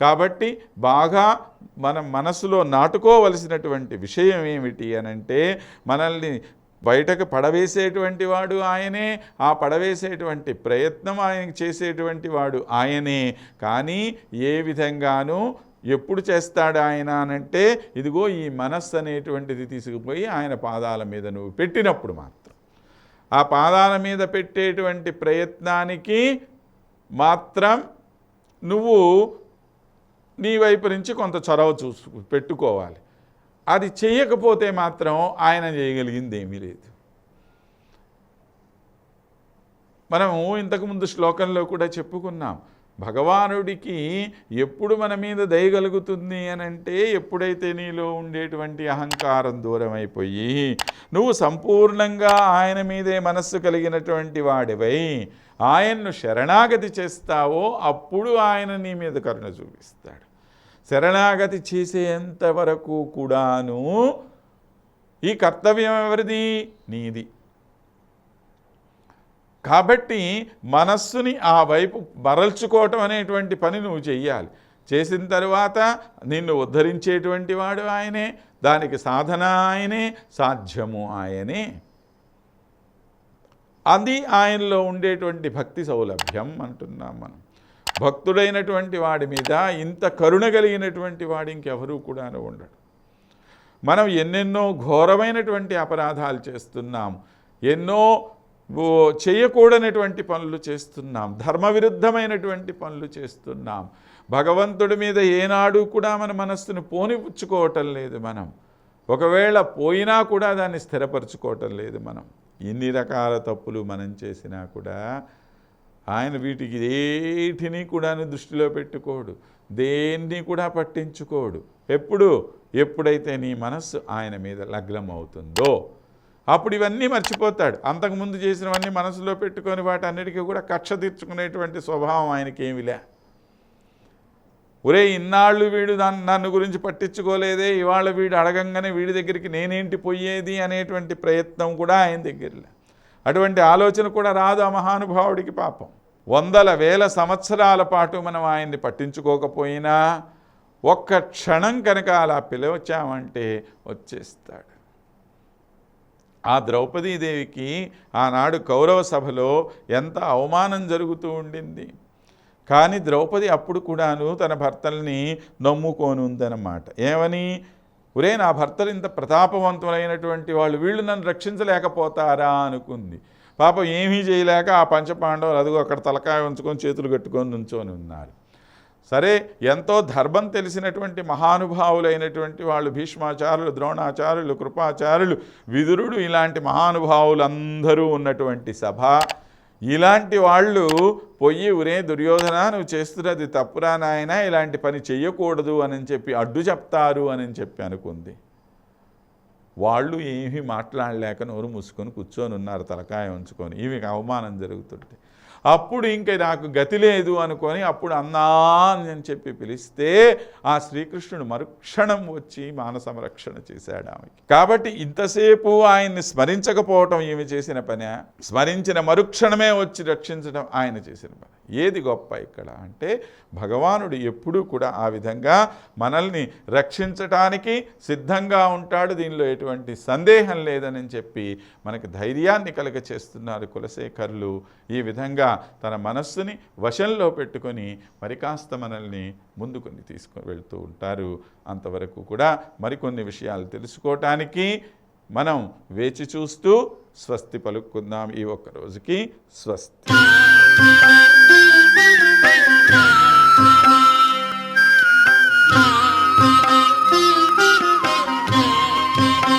కాబట్టి బాగా మనం మనసులో నాటుకోవలసినటువంటి విషయం ఏమిటి అనంటే మనల్ని బయటకు పడవేసేటువంటి వాడు ఆయనే ఆ పడవేసేటువంటి ప్రయత్నం ఆయన చేసేటువంటి వాడు ఆయనే. కానీ ఏ విధంగానూ ఎప్పుడు చేస్తాడు ఆయన అనంటే ఇదిగో ఈ మనస్సు అనేటువంటిది తీసుకుపోయి ఆయన పాదాల మీద నువ్వు పెట్టినప్పుడు మాత్రం. ఆ పాదాల మీద పెట్టేటువంటి ప్రయత్నానికి మాత్రం నువ్వు నీ వైపు నుంచి కొంత చొరవ చూసు పెట్టుకోవాలి. అది చేయకపోతే మాత్రం ఆయన చేయగలిగింది ఏమీ లేదు. మనము ఇంతకుముందు శ్లోకంలో కూడా చెప్పుకున్నాం. భగవానుడికి ఎప్పుడు మన మీద దయగలుగుతుంది అని అంటే ఎప్పుడైతే నీలో ఉండేటువంటి అహంకారం దూరం అయిపోయి నువ్వు సంపూర్ణంగా ఆయన మీదే మనస్సు కలిగినటువంటి వాడివై ఆయన్ను శరణాగతి చేస్తావో అప్పుడు ఆయన నీ మీద కరుణ చూపిస్తాడు. శరణాగతి చేసేంత వరకు కూడాను ఈ కర్తవ్యం ఎవరిది? నీది. కాబట్టి మనస్సుని ఆ వైపు మరల్చుకోవటం అనేటువంటి పని నువ్వు చెయ్యాలి. చేసిన తర్వాత నిన్ను ఉద్ధరించేటువంటి వాడు ఆయనే దానికి సాధన ఆయనే సాధ్యము ఆయనే. అది ఆయనలో ఉండేటువంటి భక్తి సౌలభ్యం అంటున్నాం మనం. భక్తుడైనటువంటి వాడి మీద ఇంత కరుణ కలిగినటువంటి వాడు ఇంకెవరూ కూడా ఉండడు మనం ఎన్నెన్నో ఘోరమైనటువంటి అపరాధాలు చేస్తున్నాం. ఎన్నో చేయకూడనటువంటి పనులు చేస్తున్నాం. ధర్మ విరుద్ధమైనటువంటి పనులు చేస్తున్నాం. భగవంతుడి మీద ఏనాడు కూడా మన మనస్సును పోనిపుచ్చుకోవటం లేదు మనం. ఒకవేళ పోయినా కూడా దాన్ని స్థిరపరచుకోవటం లేదు మనం. ఎన్ని రకాల తప్పులు మనం చేసినా కూడా ఆయన వీటికి ఏటిని కూడా దృష్టిలో పెట్టుకోడు. దేన్ని కూడా పట్టించుకోడు. ఎప్పుడు? ఎప్పుడైతే నీ మనస్సు ఆయన మీద లగ్నం అవుతుందో అప్పుడు ఇవన్నీ మర్చిపోతాడు. అంతకుముందు చేసినవన్నీ మనసులో పెట్టుకొని వాటన్నిటికీ కూడా కక్ష తీర్చుకునేటువంటి స్వభావం ఆయనకి ఏమిలే ఒరే ఇన్నాళ్ళు వీడు దాన్ని నన్ను గురించి పట్టించుకోలేదే ఇవాళ వీడు అడగంగానే వీడి దగ్గరికి నేనేంటి పోయేది అనేటువంటి ప్రయత్నం కూడా ఆయన దగ్గరలే అటువంటి ఆలోచన కూడా రాదు ఆ మహానుభావుడికి పాపం. వందల వేల సంవత్సరాల పాటు మనం ఆయన్ని పట్టించుకోకపోయినా ఒక్క క్షణం కనుక అలా పిలవచ్చామంటే వచ్చేస్తాడు. ఆ ద్రౌపదీదేవికి ఆనాడు కౌరవ సభలో ఎంత అవమానం జరుగుతూ ఉండింది. కానీ ద్రౌపది అప్పుడు కూడాను తన భర్తల్ని నమ్ముకొని ఉందన్నమాట ఏమని? ఒరే నా భర్తలు ఇంత ప్రతాపవంతులైనటువంటి వాళ్ళు వీళ్ళు నన్ను రక్షించలేకపోతారా? అనుకుంది. పాపం ఏమీ చేయలేక ఆ పంచపాండవులు అదిగో అక్కడ తలకాయ ఉంచుకొని చేతులు కట్టుకొని నుంచొని ఉన్నారు. సరే ఎంతో ధర్మం తెలిసినటువంటి మహానుభావులైనటువంటి వాళ్ళు భీష్మాచార్యులు ద్రోణాచార్యులు కృపాచార్యులు విదురుడు ఇలాంటి మహానుభావులందరూ ఉన్నటువంటి సభ. ఇలాంటి వాళ్ళు పొయ్యి ఉరే దుర్యోధన నువ్వు చేస్తున్నది తప్పురా నాయన ఇలాంటి పని చెయ్యకూడదు అని చెప్పి అడ్డు చెప్తారు అని చెప్పి అనుకుంది. వాళ్ళు ఏమీ మాట్లాడలేక నోరు మూసుకొని కూర్చొని ఉన్నారు తలకాయ ఉంచుకొని. ఈమెకు అవమానం జరుగుతుంటే. అప్పుడు ఇంక నాకు గతి లేదు అనుకొని అప్పుడు అన్నా అని చెప్పి పిలిస్తే ఆ శ్రీకృష్ణుడు మరుక్షణం వచ్చి మాన సంరక్షణ చేశాడు ఆమెకి. కాబట్టి ఇంతసేపు ఆయన్ని స్మరించకపోవటం ఈమె చేసిన పని. స్మరించిన మరుక్షణమే వచ్చి రక్షించడం ఆయన చేసిన పని. ఏది గొప్ప ఇక్కడ? అంటే భగవానుడు ఎప్పుడూ కూడా ఆ విధంగా మనల్ని రక్షించటానికి సిద్ధంగా ఉంటాడు. దీనిలో ఎటువంటి సందేహం లేదని చెప్పి మనకి ధైర్యాన్ని కలగ చేస్తున్నారు కులశేఖరులు. ఈ విధంగా తన మనస్సుని వశంలో పెట్టుకొని మరి కాస్త మనల్ని ముందుకొని తీసుకొని వెళ్తూ ఉంటారు. అంతవరకు కూడా మరికొన్ని విషయాలు తెలుసుకోవటానికి మనం వేచి చూస్తూ స్వస్తి పలుకుందాం ఈ ఒక్క రోజుకి. స్వస్తి.